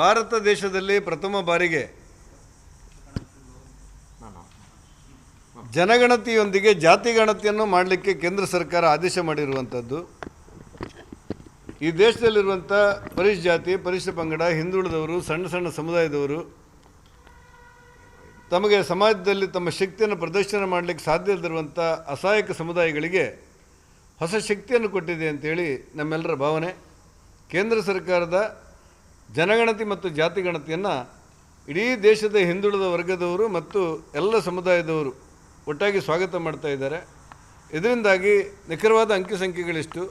ಭಾರತ ದೇಶದಲ್ಲಿ ಪ್ರಥಮ ಬಾರಿಗೆ ಜನಗಣತಿಯೊಂದಿಗೆ ಜಾತಿ ಗಣತಿಯನ್ನು ಮಾಡಲಿಕ್ಕೆ ಕೇಂದ್ರ ಸರ್ಕಾರ ಆದೇಶ ಮಾಡಿರುವಂಥದ್ದು. ಈ ದೇಶದಲ್ಲಿರುವಂಥ ಪರಿಶ್ ಜಾತಿ ಪರಿಶಿಷ್ಟ ಪಂಗಡ, ಹಿಂದುಳಿದವರು, ಸಣ್ಣ ಸಣ್ಣ ಸಮುದಾಯದವರು ತಮಗೆ ಸಮಾಜದಲ್ಲಿ ತಮ್ಮ ಶಕ್ತಿಯನ್ನು ಪ್ರದರ್ಶನ ಮಾಡಲಿಕ್ಕೆ ಸಾಧ್ಯ ಇಲ್ಲದಿರುವಂಥ ಅಸಹಾಯಕ ಸಮುದಾಯಗಳಿಗೆ ಹೊಸ ಶಕ್ತಿಯನ್ನು ಕೊಟ್ಟಿದೆ ಅಂತೇಳಿ ನಮ್ಮೆಲ್ಲರ ಭಾವನೆ. ಕೇಂದ್ರ ಸರ್ಕಾರದ ಜನಗಣತಿ ಮತ್ತು ಜಾತಿ ಗಣತಿಯನ್ನು ಇಡೀ ದೇಶದ ಹಿಂದುಳಿದ ವರ್ಗದವರು ಮತ್ತು ಎಲ್ಲ ಸಮುದಾಯದವರು ಒಟ್ಟಾಗಿ ಸ್ವಾಗತ ಮಾಡ್ತಾ ಇದ್ದಾರೆ. ಇದರಿಂದಾಗಿ ನಿಖರವಾದ ಅಂಕಿ ಸಂಖ್ಯೆಗಳೆಷ್ಟು,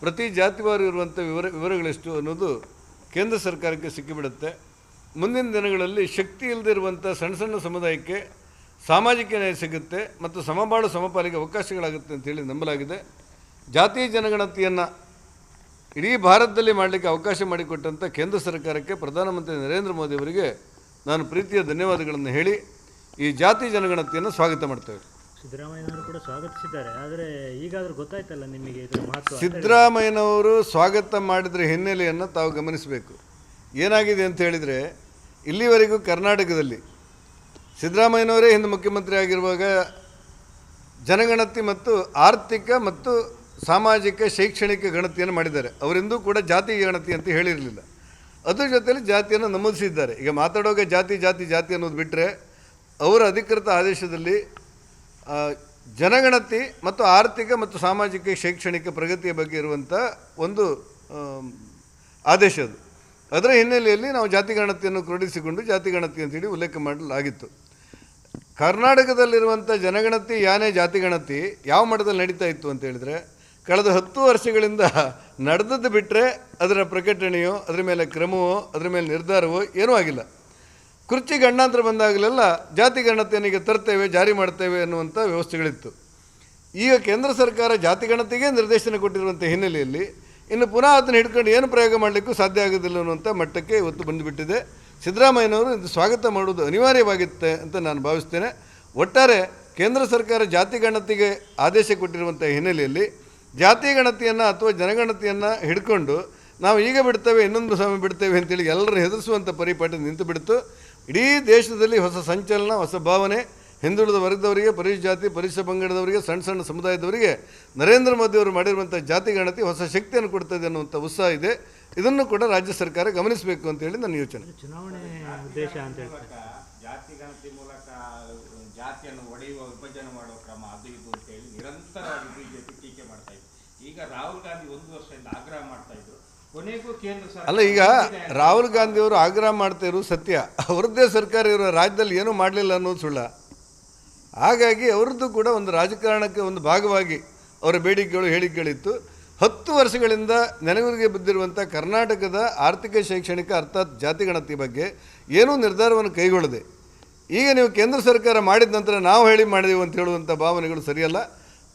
ಪ್ರತಿ ಜಾತಿವಾರು ಇರುವಂಥ ವಿವರ, ವಿವರಗಳೆಷ್ಟು ಅನ್ನೋದು ಕೇಂದ್ರ ಸರ್ಕಾರಕ್ಕೆ ಸಿಕ್ಕಿಬಿಡುತ್ತೆ. ಮುಂದಿನ ದಿನಗಳಲ್ಲಿ ಶಕ್ತಿ ಇಲ್ಲದಿರುವಂಥ ಸಣ್ಣ ಸಣ್ಣ ಸಮುದಾಯಕ್ಕೆ ಸಾಮಾಜಿಕ ನ್ಯಾಯ ಸಿಗುತ್ತೆ ಮತ್ತು ಸಮಬಾಳು, ಸಮಪಾಲಿಗೆ ಅವಕಾಶಗಳಾಗುತ್ತೆ ಅಂತೇಳಿ ನಂಬಲಾಗಿದೆ. ಜಾತಿ ಜನಗಣತಿಯನ್ನು ಇಡೀ ಭಾರತದಲ್ಲಿ ಮಾಡಲಿಕ್ಕೆ ಅವಕಾಶ ಮಾಡಿಕೊಟ್ಟಂಥ ಕೇಂದ್ರ ಸರ್ಕಾರಕ್ಕೆ ಪ್ರಧಾನಮಂತ್ರಿ ನರೇಂದ್ರ ಮೋದಿ ಅವರಿಗೆ ನಾನು ಪ್ರೀತಿಯ ಧನ್ಯವಾದಗಳನ್ನು ಹೇಳಿ ಈ ಜಾತಿ ಜನಗಣತಿಯನ್ನು ಸ್ವಾಗತ ಮಾಡ್ತೇವೆ. ಸಿದ್ದರಾಮಯ್ಯನವರು ಕೂಡ ಸ್ವಾಗತಿಸಿದ್ದಾರೆ. ಆದರೆ ಈಗಾದರೂ ಗೊತ್ತಾಯ್ತಲ್ಲ ನಿಮಗೆ ಇದರ ಮಹತ್ವ ಸಿದ್ದರಾಮಯ್ಯನವರು ಸ್ವಾಗತ ಮಾಡಿದ್ರ ಹಿನ್ನೆಲೆಯನ್ನು ತಾವು ಗಮನಿಸಬೇಕು. ಏನಾಗಿದೆ ಅಂತ ಹೇಳಿದರೆ ಇಲ್ಲಿವರೆಗೂ ಕರ್ನಾಟಕದಲ್ಲಿ ಸಿದ್ದರಾಮಯ್ಯನವರೇ ಹಿಂದೆ ಮುಖ್ಯಮಂತ್ರಿ ಆಗಿರುವಾಗ ಜನಗಣತಿ ಮತ್ತು ಆರ್ಥಿಕ ಮತ್ತು ಸಾಮಾಜಿಕ, ಶೈಕ್ಷಣಿಕ ಗಣತಿಯನ್ನು ಮಾಡಿದ್ದಾರೆ. ಅವರಿಂದೂ ಕೂಡ ಜಾತಿ ಗಣತಿ ಅಂತ ಹೇಳಿರಲಿಲ್ಲ. ಅದ್ರ ಜೊತೆಯಲ್ಲಿ ಜಾತಿಯನ್ನು ನಮೂದಿಸಿದ್ದಾರೆ. ಈಗ ಮಾತಾಡೋಕೆ ಜಾತಿ ಜಾತಿ ಜಾತಿ ಅನ್ನೋದು ಬಿಟ್ಟರೆ ಅವರ ಅಧಿಕೃತ ಆದೇಶದಲ್ಲಿ ಜನಗಣತಿ ಮತ್ತು ಆರ್ಥಿಕ ಮತ್ತು ಸಾಮಾಜಿಕ, ಶೈಕ್ಷಣಿಕ ಪ್ರಗತಿಯ ಬಗ್ಗೆ ಇರುವಂಥ ಒಂದು ಆದೇಶ ಅದು. ಅದರ ಹಿನ್ನೆಲೆಯಲ್ಲಿ ನಾವು ಜಾತಿ ಗಣತಿಯನ್ನು ಕ್ರೋಢಿಸಿಕೊಂಡು ಜಾತಿ ಗಣತಿ ಅಂತೇಳಿ ಉಲ್ಲೇಖ ಮಾಡಲಾಗಿತ್ತು. ಕರ್ನಾಟಕದಲ್ಲಿರುವಂಥ ಜನಗಣತಿ, ಯಾನೇ ಜಾತಿ ಗಣತಿ, ಯಾವ ಮಟ್ಟದಲ್ಲಿ ನಡೀತಾ ಇತ್ತು ಅಂತ ಹೇಳಿದ್ರೆ ಕಳೆದ ಹತ್ತು ವರ್ಷಗಳಿಂದ ನಡೆದದ್ದು ಬಿಟ್ಟರೆ ಅದರ ಪ್ರಕಟಣೆಯೋ, ಅದರ ಮೇಲೆ ಕ್ರಮವೋ, ಅದರ ಮೇಲೆ ನಿರ್ಧಾರವೋ ಏನೂ ಆಗಿಲ್ಲ. ಕುರ್ಚಿ ಗಂಡಾಂತರ ಬಂದಾಗಲೆಲ್ಲ ಜಾತಿ ಗಣತಿಯನ್ನು ತರ್ತೇವೆ, ಜಾರಿ ಮಾಡ್ತೇವೆ ಅನ್ನುವಂಥ ವ್ಯವಸ್ಥೆಗಳಿತ್ತು. ಈಗ ಕೇಂದ್ರ ಸರ್ಕಾರ ಜಾತಿ ಗಣತಿಗೆ ನಿರ್ದೇಶನ ಕೊಟ್ಟಿರುವಂಥ ಹಿನ್ನೆಲೆಯಲ್ಲಿ ಇನ್ನು ಪುನಃ ಅದನ್ನು ಹಿಡ್ಕೊಂಡು ಏನು ಪ್ರಯೋಗ ಮಾಡಲಿಕ್ಕೂ ಸಾಧ್ಯ ಆಗೋದಿಲ್ಲ ಅನ್ನುವಂಥ ಮಟ್ಟಕ್ಕೆ ಇವತ್ತು ಬಂದುಬಿಟ್ಟಿದೆ. ಸಿದ್ದರಾಮಯ್ಯನವರು ಇದು ಸ್ವಾಗತ ಮಾಡುವುದು ಅನಿವಾರ್ಯವಾಗಿತ್ತೆ ಅಂತ ನಾನು ಭಾವಿಸ್ತೇನೆ. ಒಟ್ಟಾರೆ ಕೇಂದ್ರ ಸರ್ಕಾರ ಜಾತಿ ಗಣತಿಗೆ ಆದೇಶ ಕೊಟ್ಟಿರುವಂಥ ಹಿನ್ನೆಲೆಯಲ್ಲಿ ಜಾತಿ ಗಣತಿಯನ್ನು ಅಥವಾ ಜನಗಣತಿಯನ್ನು ಹಿಡ್ಕೊಂಡು ನಾವು ಈಗ ಬಿಡ್ತೇವೆ ಇನ್ನೊಂದು ಸಮಯ ಬಿಡ್ತೇವೆ ಅಂತೇಳಿ ಎಲ್ಲರೂ ಹೆದರಿಸುವಂಥ ಪರಿಪಾಠ ನಿಂತು ಬಿಡ್ತು. ಇಡೀ ದೇಶದಲ್ಲಿ ಹೊಸ ಸಂಚಲನ ಹೊಸ ಭಾವನೆ ಹಿಂದುಳಿದ ವರ್ಗದವರಿಗೆ ಪರಿಶ್ ಜಾತಿ ಪರಿಸರ ಪಂಗಡದವರಿಗೆ ಸಣ್ಣ ಸಣ್ಣ ಸಮುದಾಯದವರಿಗೆ ನರೇಂದ್ರ ಮೋದಿಯವರು ಮಾಡಿರುವಂಥ ಜಾತಿ ಗಣತಿ ಹೊಸ ಶಕ್ತಿಯನ್ನು ಕೊಡ್ತದೆ ಅನ್ನುವಂಥ ಉತ್ಸಾಹ ಇದೆ. ಇದನ್ನು ಕೂಡ ರಾಜ್ಯ ಸರ್ಕಾರ ಗಮನಿಸಬೇಕು ಅಂತೇಳಿ ನನ್ನ ಯೋಚನೆ. ಚುನಾವಣೆ ಉದ್ದೇಶ ಅಂತ ಜಾತಿ ಗಣತಿ ಮೂಲಕ ಜಾತಿಯನ್ನು ಒಡೆಯುವ ವಿಭಜನೆ ಮಾಡುವ ಕ್ರಮ ಅದು ಇದು ಅಂತ ಹೇಳಿ ನಿರಂತರವಾಗಿ ಬಿಜೆಪಿ ಈಗ ರಾಹುಲ್ ಗಾಂಧಿ ಒಂದು ವರ್ಷದಿಂದ ಆಗ್ರಹ ಮಾಡ್ತಾ ಇದ್ರು. ಕೊನೆಗೂ ಕೇಂದ್ರ ಸರ್ಕಾರ ಅಲ್ಲ ಈಗ ರಾಹುಲ್ ಗಾಂಧಿಯವರು ಆಗ್ರಹ ಮಾಡ್ತಾ ಇರೋದು ಸತ್ಯ. ಅವ್ರದ್ದೇ ಸರ್ಕಾರ ಇರೋ ರಾಜ್ಯದಲ್ಲಿ ಏನೂ ಮಾಡಲಿಲ್ಲ ಅನ್ನೋದು ಸುಳ್ಳ. ಹಾಗಾಗಿ ಅವ್ರದ್ದು ಕೂಡ ಒಂದು ರಾಜಕಾರಣಕ್ಕೆ ಒಂದು ಭಾಗವಾಗಿ ಅವರ ಬೇಡಿಕೆಗಳು ಹೇಳಿಕೆಗಳಿತ್ತು. ಹತ್ತು ವರ್ಷಗಳಿಂದ ನೆನಗುರಿಗೆ ಬಿದ್ದಿರುವಂಥ ಕರ್ನಾಟಕದ ಆರ್ಥಿಕ ಶೈಕ್ಷಣಿಕ ಅರ್ಥಾತ್ ಜಾತಿ ಗಣತಿ ಬಗ್ಗೆ ಏನೂ ನಿರ್ಧಾರವನ್ನು ಕೈಗೊಳ್ಳದೆ. ಈಗ ನೀವು ಕೇಂದ್ರ ಸರ್ಕಾರ ಮಾಡಿದ ನಂತರ ನಾವು ಹೇಳಿ ಮಾಡಿದೆವು ಅಂತ ಹೇಳುವಂಥ ಭಾವನೆಗಳು ಸರಿಯಲ್ಲ.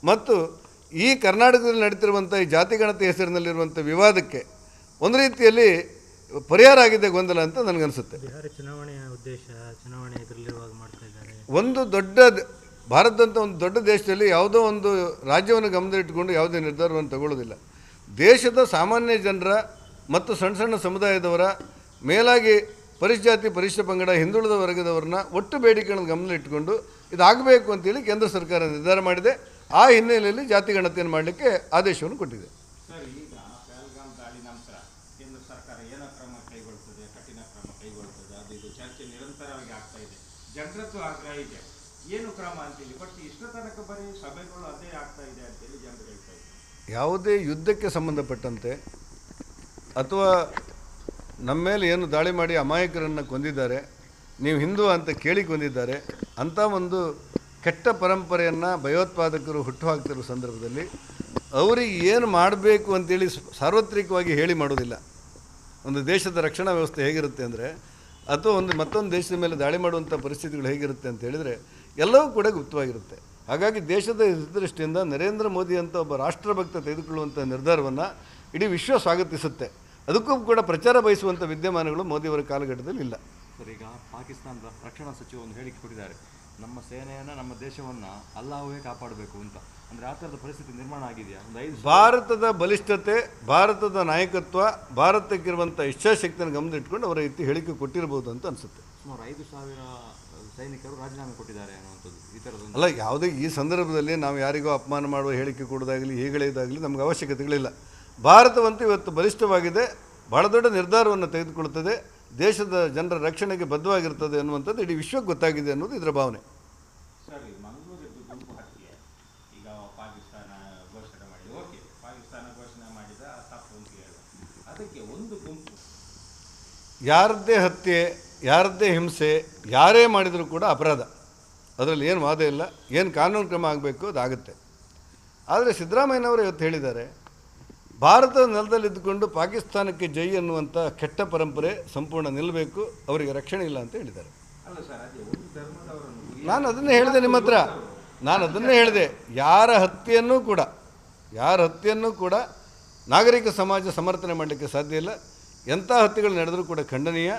ಮತ್ತು ಈ ಕರ್ನಾಟಕದಲ್ಲಿ ನಡೀತಿರುವಂಥ ಈ ಜಾತಿ ಗಣತಿ ಹೆಸರಿನಲ್ಲಿರುವಂಥ ವಿವಾದಕ್ಕೆ ಒಂದು ರೀತಿಯಲ್ಲಿ ಪರಿಹಾರ ಆಗಿದೆ ಗೊಂದಲ ಅಂತ ನನಗನ್ಸುತ್ತೆ. ಬಿಹಾರ ಚುನಾವಣೆಯ ಉದ್ದೇಶ ಚುನಾವಣೆ ಇದರಲ್ಲಿರುವಾಗ ಮಾಡ್ತಾ ಇದ್ದಾರೆ. ಒಂದು ದೊಡ್ಡ ಭಾರತದಂಥ ಒಂದು ದೊಡ್ಡ ದೇಶದಲ್ಲಿ ಯಾವುದೋ ಒಂದು ರಾಜ್ಯವನ್ನು ಗಮನದಲ್ಲಿಟ್ಟುಕೊಂಡು ಯಾವುದೇ ನಿರ್ಧಾರವನ್ನು ತಗೊಳ್ಳೋದಿಲ್ಲ. ದೇಶದ ಸಾಮಾನ್ಯ ಜನರ ಮತ್ತು ಸಣ್ಣ ಸಣ್ಣ ಸಮುದಾಯದವರ ಮೇಲಾಗಿ ಪರಿಶಾತಿ ಪರಿಶಿಷ್ಟ ಪಂಗಡ ಹಿಂದುಳಿದ ವರ್ಗದವರನ್ನ ಒಟ್ಟು ಬೇಡಿಕೆಗಳನ್ನು ಗಮನದಲ್ಲಿಟ್ಟುಕೊಂಡು ಇದಾಗಬೇಕು ಅಂತೇಳಿ ಕೇಂದ್ರ ಸರ್ಕಾರ ನಿರ್ಧಾರ ಮಾಡಿದೆ. ಆ ಹಿನ್ನೆಲೆಯಲ್ಲಿ ಜಾತಿ ಗಣತಿಯನ್ನು ಮಾಡಲಿಕ್ಕೆ ಆದೇಶವನ್ನು ಕೊಟ್ಟಿದೆ. ಜನರದ್ದು ಆಗ್ರಹ ಇದೆ. ಏನು ಕ್ರಮ ಅಂತೇಳಿ ಬಟ್ ಇಷ್ಟ ತನಕ ಬರೀ ಸಭೆಗಳು ಅದೇ ಆಗ್ತಾ ಇದೆ ಅಂತೇಳಿ ಜನರು ಹೇಳ್ತಾ ಇದ್ದಾರೆ. ಯಾವುದೇ ಯುದ್ಧಕ್ಕೆ ಸಂಬಂಧಪಟ್ಟಂತೆ ಅಥವಾ ನಮ್ಮ ಮೇಲೆ ಏನು ದಾಳಿ ಮಾಡಿ ಅಮಾಯಕರನ್ನು ಕೊಂದಿದ್ದಾರೆ ನೀವು ಹಿಂದೂ ಅಂತ ಕೇಳಿ ಕೊಂದಿದ್ದಾರೆ ಅಂಥ ಒಂದು ಕೆಟ್ಟ ಪರಂಪರೆಯನ್ನು ಭಯೋತ್ಪಾದಕರು ಹುಟ್ಟುಹಾಕ್ತಿರೋ ಸಂದರ್ಭದಲ್ಲಿ ಅವರಿಗೆ ಏನು ಮಾಡಬೇಕು ಅಂತೇಳಿ ಸಾರ್ವತ್ರಿಕವಾಗಿ ಹೇಳಿ ಮಾಡೋದಿಲ್ಲ. ಒಂದು ದೇಶದ ರಕ್ಷಣಾ ವ್ಯವಸ್ಥೆ ಹೇಗಿರುತ್ತೆ ಅಂದರೆ, ಅಥವಾ ಒಂದು ಮತ್ತೊಂದು ದೇಶದ ಮೇಲೆ ದಾಳಿ ಮಾಡುವಂಥ ಪರಿಸ್ಥಿತಿಗಳು ಹೇಗಿರುತ್ತೆ ಅಂತ ಹೇಳಿದರೆ, ಎಲ್ಲವೂ ಕೂಡ ಗುಪ್ತವಾಗಿರುತ್ತೆ. ಹಾಗಾಗಿ ದೇಶದ ಹಿತದೃಷ್ಟಿಯಿಂದ ನರೇಂದ್ರ ಮೋದಿ ಅಂತ ಒಬ್ಬ ರಾಷ್ಟ್ರಭಕ್ತ ತೆಗೆದುಕೊಳ್ಳುವಂಥ ನಿರ್ಧಾರವನ್ನು ಇಡೀ ವಿಶ್ವ ಸ್ವಾಗತಿಸುತ್ತೆ. ಅದಕ್ಕೂ ಕೂಡ ಪ್ರಚಾರ ಬಯಸುವಂಥ ವಿದ್ಯಮಾನಗಳು ಮೋದಿಯವರ ಕಾಲಘಟ್ಟದಲ್ಲಿ ಇಲ್ಲ. ಸರ್, ಈಗ ಪಾಕಿಸ್ತಾನದ ರಕ್ಷಣಾ ಸಚಿವ ಒಂದು ಹೇಳಿಕೆ ಕೊಟ್ಟಿದ್ದಾರೆ. ನಮ್ಮ ಸೇನೆಯನ್ನು ನಮ್ಮ ದೇಶವನ್ನು ಅಲ್ಲಾಹುವೇ ಕಾಪಾಡಬೇಕು ಅಂತ. ಅಂದರೆ ಆ ಥರದ ಪರಿಸ್ಥಿತಿ ನಿರ್ಮಾಣ ಆಗಿದೆಯಾ? ಒಂದು ಐದು ಭಾರತದ ಬಲಿಷ್ಠತೆ ಭಾರತದ ನಾಯಕತ್ವ ಭಾರತಕ್ಕಿರುವಂಥ ಇಚ್ಛಾಶಕ್ತಿಯನ್ನು ಇಟ್ಕೊಂಡು ಅವರ ರೀತಿ ಹೇಳಿಕೆ ಕೊಟ್ಟಿರ್ಬೋದು ಅಂತ ಅನಿಸುತ್ತೆ. ಸುಮಾರು ಐದು ಸಾವಿರ ಸೈನಿಕರು ರಾಜೀನಾಮೆ ಕೊಟ್ಟಿದ್ದಾರೆ ಅನ್ನುವಂಥದ್ದು ಈ ಅಲ್ಲ ಯಾವುದೇ ಈ ಸಂದರ್ಭದಲ್ಲಿ ನಾವು ಯಾರಿಗೂ ಅಪಮಾನ ಮಾಡುವ ಹೇಳಿಕೆ ಕೊಡೋದಾಗಲಿ ಹೇಗಳೇದಾಗಲಿ ನಮಗೆ ಅವಶ್ಯಕತೆಗಳಿಲ್ಲ. ಭಾರತವಂತೂ ಇವತ್ತು ಬಲಿಷ್ಠವಾಗಿದೆ ಬಹಳ ದೊಡ್ಡ ನಿರ್ಧಾರವನ್ನು ತೆಗೆದುಕೊಳ್ಳುತ್ತದೆ. ದೇಶದ ಜನರ ರಕ್ಷಣೆಗೆ ಬದ್ಧವಾಗಿರ್ತದೆ ಅನ್ನುವಂಥದ್ದು ಇಡೀ ವಿಶ್ವಕ್ಕೆ ಗೊತ್ತಾಗಿದೆ ಅನ್ನೋದು ಇದರ ಭಾವನೆ. ಯಾರದ್ದೇ ಹತ್ಯೆ ಯಾರದ್ದೇ ಹಿಂಸೆ ಯಾರೇ ಮಾಡಿದರೂ ಕೂಡ ಅಪರಾಧ. ಅದರಲ್ಲಿ ಏನು ವಾದ ಇಲ್ಲ ಏನು ಕಾನೂನು ಕ್ರಮ ಆಗಬೇಕು ಅದಾಗುತ್ತೆ. ಆದರೆ ಸಿದ್ದರಾಮಯ್ಯನವರು ಇವತ್ತು ಹೇಳಿದ್ದಾರೆ ಭಾರತದ ನೆಲದಲ್ಲಿದ್ದುಕೊಂಡು ಪಾಕಿಸ್ತಾನಕ್ಕೆ ಜೈ ಅನ್ನುವಂಥ ಕೆಟ್ಟ ಪರಂಪರೆ ಸಂಪೂರ್ಣ ನಿಲ್ಲಬೇಕು ಅವರಿಗೆ ರಕ್ಷಣೆ ಇಲ್ಲ ಅಂತ ಹೇಳಿದ್ದಾರೆ. ನಾನು ಅದನ್ನೇ ಹೇಳಿದೆ ನಿಮ್ಮ ಹತ್ರ. ನಾನು ಅದನ್ನೇ ಹೇಳಿದೆ. ಯಾರ ಹತ್ಯೆಯನ್ನೂ ಕೂಡ ಯಾರ ಹತ್ಯೆಯನ್ನೂ ಕೂಡ ನಾಗರಿಕ ಸಮಾಜ ಸಮರ್ಥನೆ ಮಾಡಲಿಕ್ಕೆ ಸಾಧ್ಯ ಇಲ್ಲ. ಎಂಥ ಹತ್ಯೆಗಳು ನಡೆದರೂ ಕೂಡ ಖಂಡನೀಯ.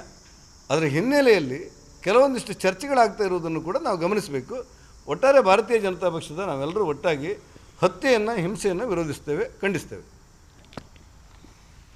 ಅದರ ಹಿನ್ನೆಲೆಯಲ್ಲಿ ಕೆಲವೊಂದಿಷ್ಟು ಚರ್ಚೆಗಳಾಗ್ತಾ ಇರುವುದನ್ನು ಕೂಡ ನಾವು ಗಮನಿಸಬೇಕು. ಒಟ್ಟಾರೆ ಭಾರತೀಯ ಜನತಾ ಪಕ್ಷದ ನಾವೆಲ್ಲರೂ ಒಟ್ಟಾಗಿ ಹತ್ಯೆಯನ್ನು ಹಿಂಸೆಯನ್ನು ವಿರೋಧಿಸ್ತೇವೆ ಖಂಡಿಸ್ತೇವೆ.